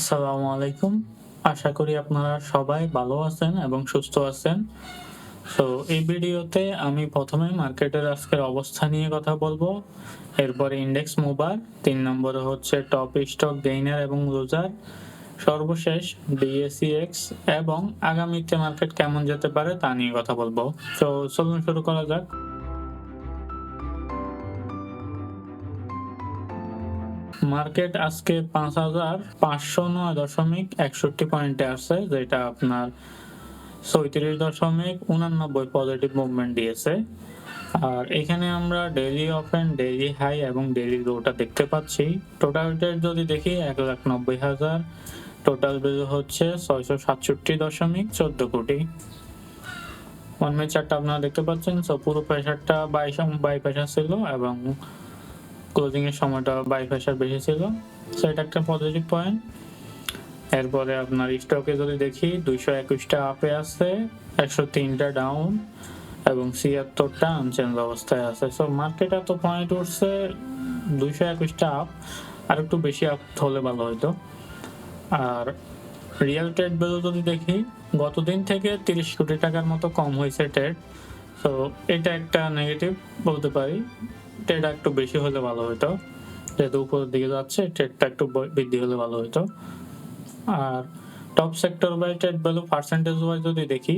আসসালামু আলাইকুম। আশা করি আপনারা সবাই ভালো আছেন এবং সুস্থ আছেন। সো এই ভিডিওতে আমি প্রথমে মার্কেটের আজকের অবস্থা নিয়ে কথা বলব। এরপরে ইন্ডেক্স মুভার তিন নম্বরে হচ্ছে টপ স্টক গেইনার এবং লুজার সর্বশেষ ডিএসিএক্স এবং আগামীতে মার্কেট কেমন যেতে পারে তা নিয়ে কথা বলব। তো চলুন শুরু করা যাক। মার্কেট আজকে পাঁচ হাজার পাঁচশো নয় দশমিক একষট্টি পয়েন্টে আছে, যেটা আপনার ছয়ত্রিশ দশমিক উনানব্বই পজিটিভ মুভমেন্ট দিয়েছে। আর এখানে আমরা ডেইলি অফেন ডেইলি হাই এবং ডেইলি লোটা দেখতে পাচ্ছি। টোটাল রেট যদি দেখি, এক লাখ নব্বই হাজার। টোটাল ভ্যালু হচ্ছে ছয়শো সাতষট্টি দশমিক চোদ্দ কোটি। ওয়ান মে চারটা আপনারা দেখতে পাচ্ছেন সো পুরো প্রেশারটা বাইশ বাই প্রেশার ছিল এবং ক্লোজিং এর সময়টা বাই প্রেশার বেশি ছিল। সো এটা একটা পজিটিভ পয়েন্ট এরপরে আপনার স্টকে যদি দেখি, দুইশো একুশটা আপে আছে, একশো তিনটা ডাউন এবং ছিয়াত্তরটা আনচেঞ্জ অবস্থায় আছে। সো মার্কেট এত পয়েন্ট উঠছে, দুইশো একুশটা আপ আর একটু বেশি আপ হলে ভালো হতো আর রিয়েল ট্রেড ভ্যালু যদি দেখি, গতদিন থেকে তিরিশ কোটি টাকার মতো কম হয়েছে ট্রেড সো এটা একটা নেগেটিভ বলতে পারি। ট্রেড একটু বেশি হলে ভালো হতো যেহেতু উপরের দিকে যাচ্ছে ট্রেডটা একটু বৃদ্ধি হলে ভালো হতো আর top sector by trade value percentage wise যদি দেখি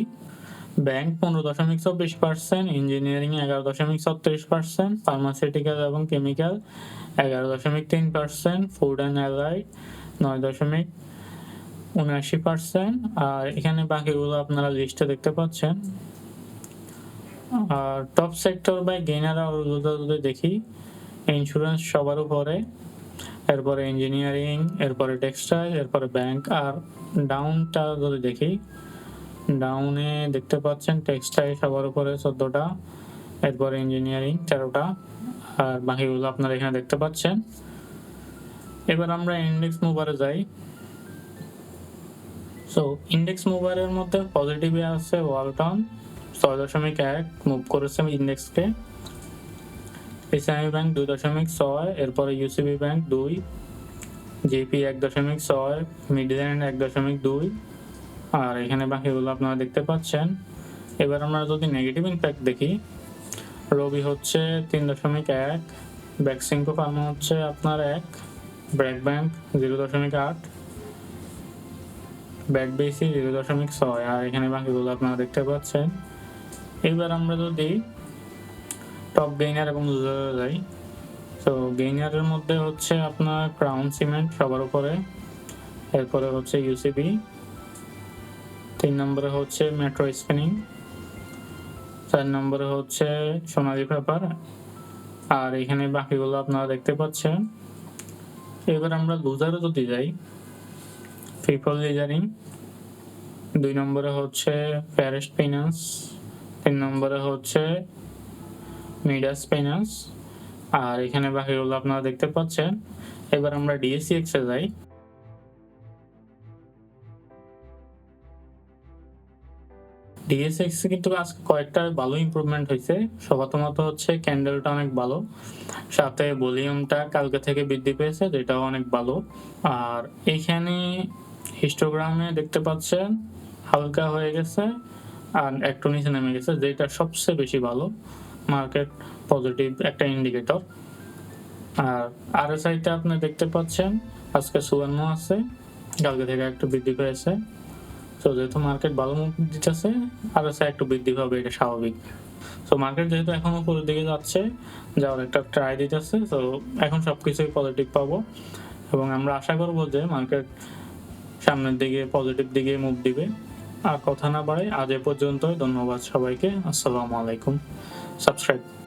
ব্যাংক পনেরো দশমিক চব্বিশ পার্সেন্ট ইঞ্জিনিয়ারিং এগারো দশমিক ছত্রিশ পার্সেন্ট ফার্মাসিউটিক্যাল এবং কেমিক্যাল এগারো দশমিক তিন পার্সেন্ট ফুড অ্যান্ড অ্যালাইড নয় দশমিক উনআশি পার্সেন্ট আর এখানে বাকিগুলো আপনারা লিস্টে দেখতে পাচ্ছেন। আর টপ সেক্টর বাই গেইনার যদি দেখি। ইন্স্যুরেন্স সবার উপরে এরপরে ইঞ্জিনিয়ারিং এরপরে টেক্সটাইল এরপরে ব্যাংক আর ডাউনটা যদি দেখি ডাউনে দেখতে পাচ্ছেন টেক্সটাইল সবার উপরে চোদ্দোটা, এরপরে ইঞ্জিনিয়ারিং তেরোটা, আর বাকিগুলো আপনারা এখানে দেখতে পাচ্ছেন। এবার আমরা ইন্ডেক্স মুভারে যাই। সো ইন্ডেক্স মুভারের মধ্যে পজিটিভে আছে ওয়ালটন ছয় দশমিক এক মুভ করেছে ইন্ডেক্সকে ইসলামী ব্যাংক দুই দশমিক ছয়, এরপরে ইউসিবি ব্যাংক দুই জিপি এক দশমিক ছয় মিডল্যান্ড এক দশমিক দুই। আর এখানে বাকিগুলো আপনারা দেখতে পাচ্ছেন। এবার আমরা যদি নেগেটিভ ইম্প্যাক্ট দেখি রবি হচ্ছে তিন দশমিক এক ব্যাকসিংকো ফার্মা হচ্ছে আপনার এক ব্র্যাক ব্যাংক জিরো দশমিক আট ব্যাক বেসি জিরো দশমিক ছয়। আর এখানে বাকিগুলো আপনারা দেখতে পাচ্ছেন। এবার আমরা যদি টপ গেইনার এবং লুজারে যাই, তো গেইনারের মধ্যে হচ্ছে আপনার ক্রাউন সিমেন্ট সবার উপরে, এরপরে হচ্ছে ইউসিবি তিন নম্বরে হচ্ছে মেট্রো স্পিনিং চার নম্বরে হচ্ছে সোনালী পেপার, আর এখানে বাকিগুলো আপনারা দেখতে পাচ্ছেন। এবার আমরা লুজারে যদি যাই পিপল লিজারিং দুই নম্বরে হচ্ছে প্যারিস ফিনান্স তিন নম্বরে হচ্ছে মিডাস ফিনান্স আর এখানে বাকিগুলো আপনারা দেখতে পাচ্ছেন। এবার আমরা ডিএসসিএক্স এ যাই। ডিএসএক্স কিন্তু আজকে কয়েকটা ভালো ইমপ্রুভমেন্ট হয়েছে। প্রথমত হচ্ছে ক্যান্ডেলটা অনেক ভালো। সাথে ভলিউমটা কালকে থেকে বৃদ্ধি পেয়েছে, যেটাও অনেক ভালো। আর এইখানে হিস্টোগ্রামে দেখতে পাচ্ছেন, হালকা হয়ে গেছে। আর একটু নিচে নেমে গেছে, যেটা সবচেয়ে বেশি ভালো মার্কেট পজিটিভ একটা ইন্ডিকেটর আর আরএসআইতে আপনি দেখতে পাচ্ছেন, আজকে চুয়ান্ন আছে, কালকে থেকে একটু বৃদ্ধি পেয়েছে। তো যেহেতু মার্কেট ভালো মুখ দিতেছে, আর আছে একটু বৃদ্ধি পাবে, এটা স্বাভাবিক। তো মার্কেট যেহেতু এখন উপরের দিকে যাচ্ছে, যাওয়ার একটা ট্রাই দিতেছে, তো এখন সব কিছুই পজিটিভ পাবো। এবং আমরা আশা করব যে মার্কেট সামনের দিকে পজিটিভ দিকে মুভ দিবে। আর কথা না বাড়াই আজ এ পর্যন্তই। ধন্যবাদ সবাইকে। আসসালামু আলাইকুম। সাবস্ক্রাইব।